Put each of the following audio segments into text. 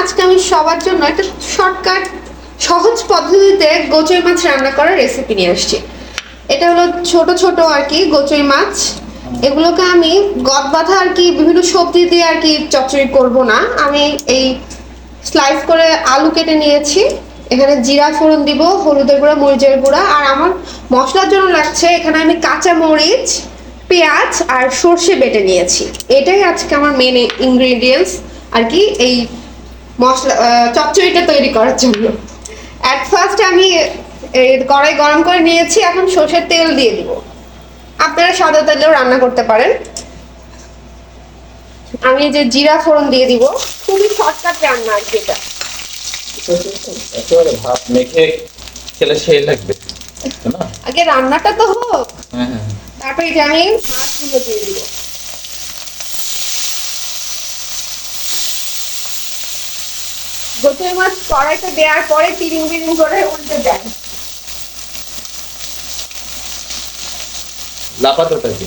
আজকে আমি সবার জন্য একটা শর্টকাট সহজ পদ্ধতিতে গোচই মাছ রান্না করার রেসিপি নিয়ে আসছি। এটা হলো ছোট ছোট আর কি গোচই মাছ। এগুলোকে আমি গদ বাঁধা আর কি বিভিন্ন সবজি দিয়ে আর কি চচ্চড়ি করব না। আমি এই স্লাইস করে আলু কেটে নিয়েছি। এখানে জিরা ফোড়ন দিব, হলুদের গুঁড়া, মরিচের গুঁড়া। আর আমার মশলার জন্য লাগছে এখানে আমি কাঁচা মরিচ, পেঁয়াজ আর সর্ষে বেটে নিয়েছি। এটাই আজকে আমার মেন ইনগ্রেডিয়েন্টস আর কি এই মশলা চচ্চড়িটা তৈরি করার জন্য। অ্যাট ফার্স্ট আমি এই কড়াই গরম করে নিয়েছি এখন সর্ষের তেল দিয়ে দিব। আপনারা সাদা তেলেও রান্না করতে পারেন। আমি যে জিরা ফোড়ন দিয়ে দিব খুবই শর্টকাট রান্না আর কি এটা। একেবারে ভাত মেখে খেলে সেই লাগবে আগে রান্নাটা তো হোক। হ্যাঁ হ্যাঁ তারপরে এটা আমি মাছগুলো দিয়ে দিব। গোটের মাছ কড়াইতে দেওয়ার পরে তিরিং বিরিং করে উল্টে দেয়। লাপাতোটা কি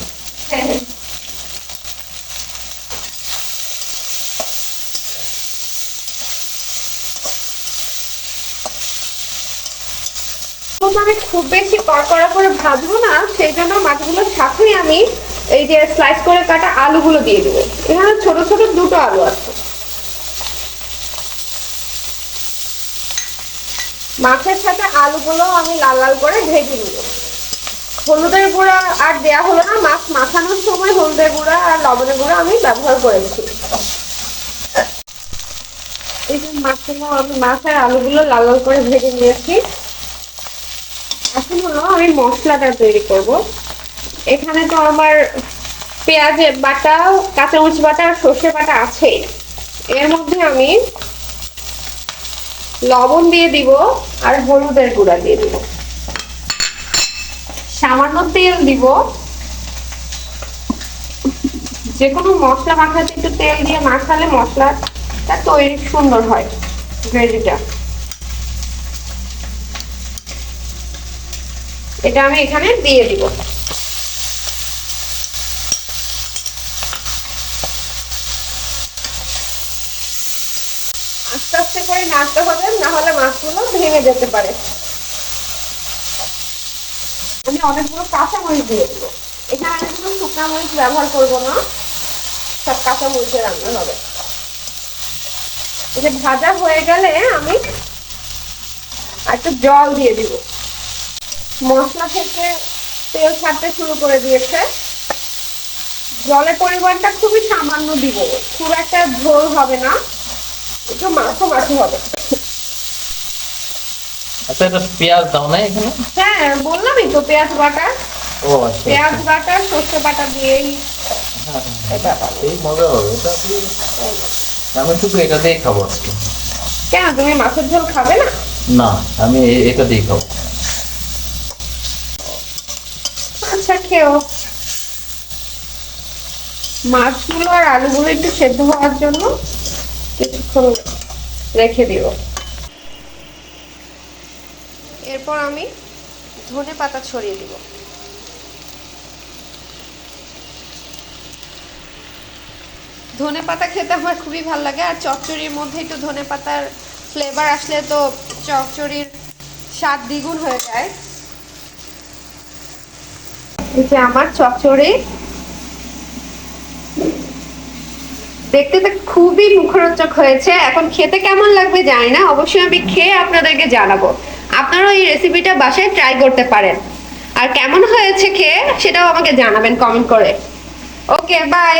আমি খুব বেশি কড়কড়া করে ভাজবো না সেই জন্য মাছগুলোর সাথেই আমি এই যে স্লাইস করে কাটা আলুগুলো দিয়ে দেবো। এখানে ছোট ছোট দুটো আলু আছে। মাছের সাথে আলুগুলো আমি লাল লাল করে ভেজে নিব। হলুদের গুঁড়া আর দেয়া হলো না, মাছ মাখানোর সময় হলুদের গুঁড়া আর লবণের গুঁড়া আমি ব্যবহার করেছি এই যে মাছগুলো, আমি মাছ আর আলুগুলো লাল লাল করে ভেজে নিয়েছি। এখন হলো আমি মশলাটা তৈরি করব। এখানে তো আমার পেঁয়াজের বাটা, কাঁচামরিচ বাটা আর সর্ষে বাটা আছে এর মধ্যে আমি লবণ দিয়ে দিব আর হলুদের গুঁড়া দিয়ে দিব। সামান্য তেল দিব। যে কোনো মশলা মাখাতে একটু তেল দিয়ে মাখালে মশলাটা তৈরি সুন্দর হয়, গ্রেভিটা। এটা আমি এখানে দিয়ে দিব। আস্তে আস্তে করে নাড়তে হবে, না হলে মাছগুলো ভেঙে যেতে পারে। আমি অনেকগুলো কাঁচা মরিচ দিয়ে দেবো। এখানে আমি কোনো শুকনা মরিচ ব্যবহার করব না। সব কাঁচা মরিচে রান্না হবে। যে ভাজা হয়ে গেলে আমি একটু জল দিয়ে দিব। মশলা থেকে তেল ছাড়তে শুরু করে দিয়েছে। জলের পরিমাণটা খুবই সামান্য দিব। খুব একটা ঝোল হবে না। একটু মাখো মাখো হবে। আচ্ছা এটা পেঁয়াজ দাও না এখানে? হ্যাঁ বললামই তো পেঁয়াজ বাটা। ও আচ্ছা পেঁয়াজ বাটা সর্ষে বাটা দিয়েই। হ্যাঁ, হ্যাঁ। এই মজা হবে এটা আমি শুধু এটা দিয়ে খাব আজকে। কেন তুমি মাছের ঝোল খাবে না? না আমি এটা দিয়ে খাব। আচ্ছা খেও। মাছগুলো আর আলুগুলো একটু সেদ্ধ হওয়ার জন্য কিছুক্ষণ রেখে দিও এরপর আমি ধনে পাতা ছড়িয়ে দিব। ধনে পাতা খেতে আমার খুবই ভালো লাগে, আর চচ্চড়ির মধ্যে একটু ধনে পাতার ফ্লেভার আসলে তো চচ্চড়ির স্বাদ দ্বিগুণ হয়ে যায়। যে আমার চচ্চড়ি দেখতে তো খুবই মুখরোচক হয়েছে। এখন খেতে কেমন লাগবে জানি না। অবশ্যই আমি খেয়ে আপনাদেরকে জানাব। আপনারাও এই রেসিপিটা বাসায় ট্রাই করতে পারেন। আর কেমন হয়েছে খেয়ে সেটাও আমাকে জানাবেন কমেন্ট করে। Okay bye